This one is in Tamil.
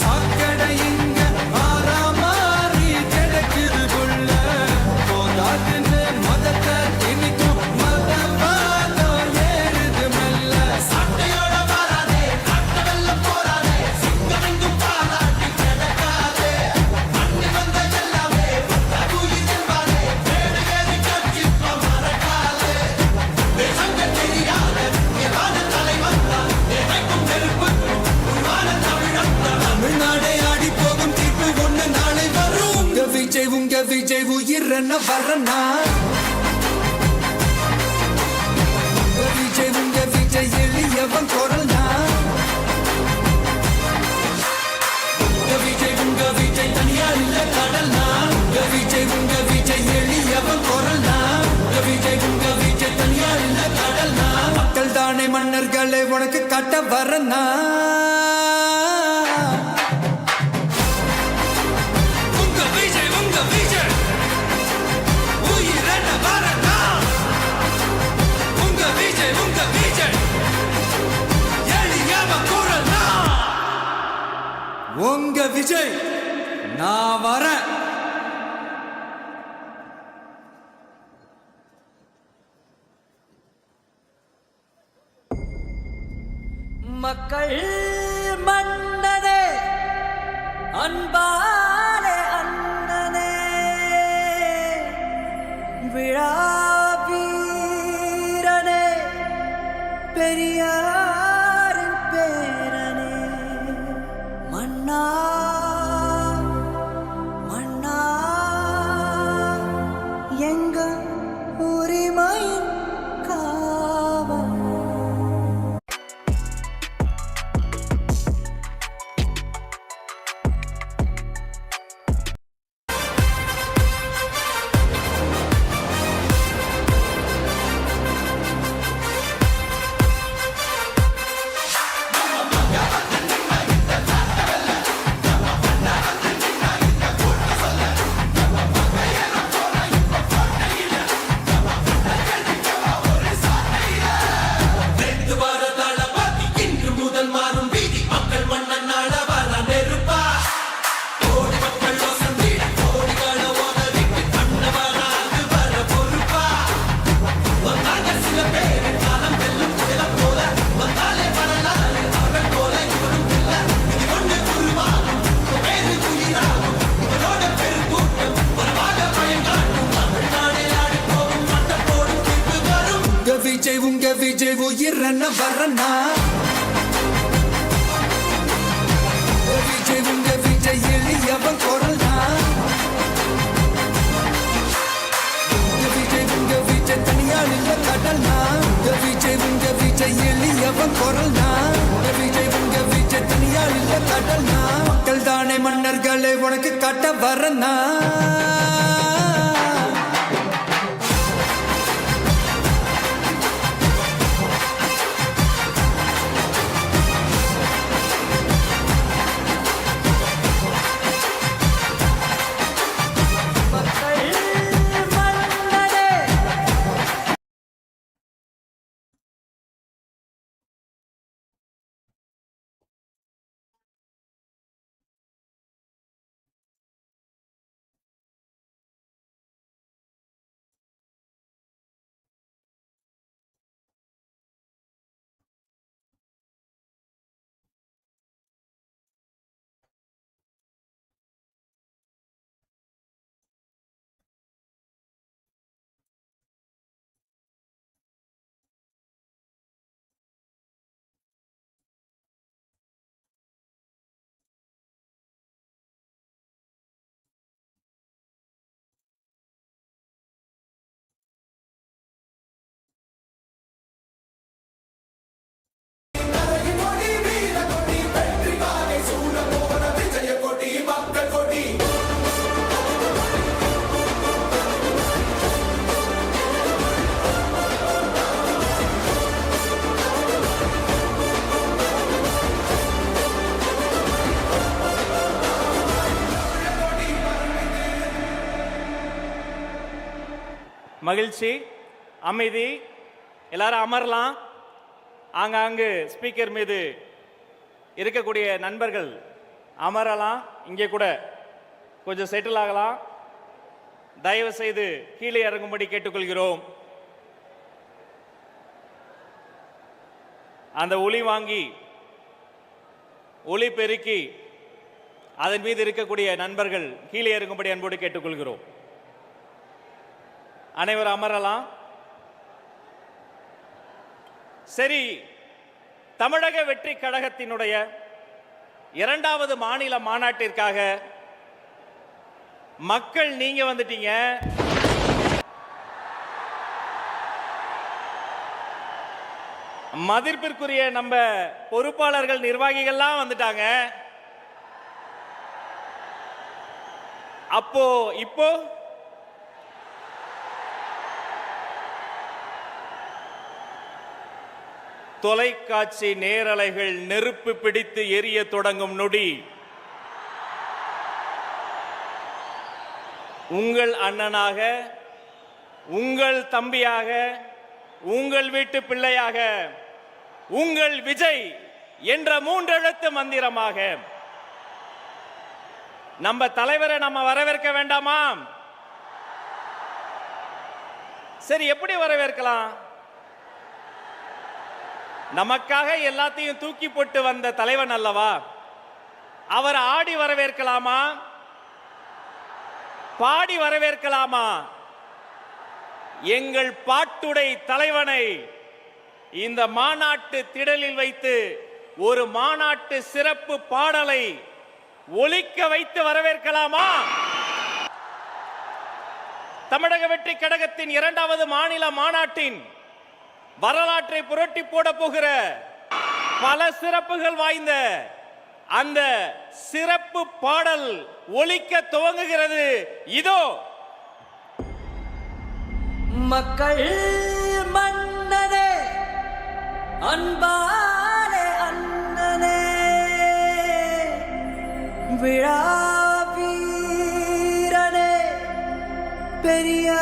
சாக்கடையின் விஜய் உயிரன வரனா விஜய் உங்க விஜய் எளியவன் குரல்னா? விஜய் உங்க விஜய் தனியார் இல்ல கடல்னா? விஜய் உங்க விஜய் எளியவன் குரல்னா? விஜய் உங்க விஜய் தனியார் இல்ல கடல்னா? மக்கள் தானே மன்னர்களை உனக்கு கட்ட வரனா மக்கள் மன்னனே அன்பாலே அண்ணனே. விழா உயிரன வரனா விஜய் உங்க விஜய் எளியவன் குரல்னா? உங்க விஜய் உங்க விஜய் தனியார் இல்ல கடல்னா? உங்க விஜய் உங்க விஜய் எளியவன் குரல்னா? உங்க விஜய் உங்க விஜய் தனியார் இல்ல கடல்னா? மக்கள் தானே மன்னர்களே உனக்கு கட்ட வரனா மகிழ்ச்சி அமைதி எல்லாரும் அமரலாம். ஆங்காங்கு ஸ்பீக்கர் மீது இருக்கக்கூடிய நண்பர்கள் அமரலாம். இங்கே கூட கொஞ்சம் செட்டில் ஆகலாம். தயவு செய்து கீழே இறங்கும்படி கேட்டுக்கொள்கிறோம். அந்த ஒளி வாங்கி ஒளி பெருக்கி அதன் மீது இருக்கக்கூடிய நண்பர்கள் கீழே இறங்கும்படி அன்போடு கேட்டுக்கொள்கிறோம். அனைவரும் அமரலாம். சரி தமிழக வெற்றி கழகத்தினுடைய இரண்டாவது மாநில மாநாட்டிற்காக மக்கள் நீங்க வந்துட்டீங்க. மதிப்பிற்குரிய நம்ம பொறுப்பாளர்கள் நிர்வாகிகள்லாம் வந்துட்டாங்க. அப்போ இப்போ தொலைக்காட்சி நேரலைகள் நெருப்பு பிடித்து எரிய தொடங்கும் நொடி. உங்கள் அண்ணனாக உங்கள் தம்பியாக உங்கள் வீட்டு பிள்ளையாக உங்கள் விஜய் என்ற மூன்றெழுத்து மந்திரமாக. நம்ம தலைவரை நம்ம வரவேற்க வேண்டாமா? சரி எப்படி வரவேற்கலாம்? நமக்காக எல்லாத்தையும் தூக்கி போட்டு வந்த தலைவன் அல்லவா? அவர் ஆடி வரவேற்கலாமா? பாடி வரவேற்கலாமா? எங்கள் பாட்டுடை தலைவனை இந்த மாநாட்டு திடலில் வைத்து ஒரு மாநாட்டு சிறப்பு பாடலை ஒழிக்க வைத்து வரவேற்கலாமா? தமிழக வெற்றி கழகத்தின் இரண்டாவது மாநில மாநாட்டின் வரலாற்றை புரட்டி போட போகிற பல சிறப்புகள் வாய்ந்த அந்த சிறப்பு பாடல் ஒலிக்க துவங்குகிறது. இதோ. மக்கள் மன்னனே அன்பாலே அண்ணனே விழா வீரனே பெரியார்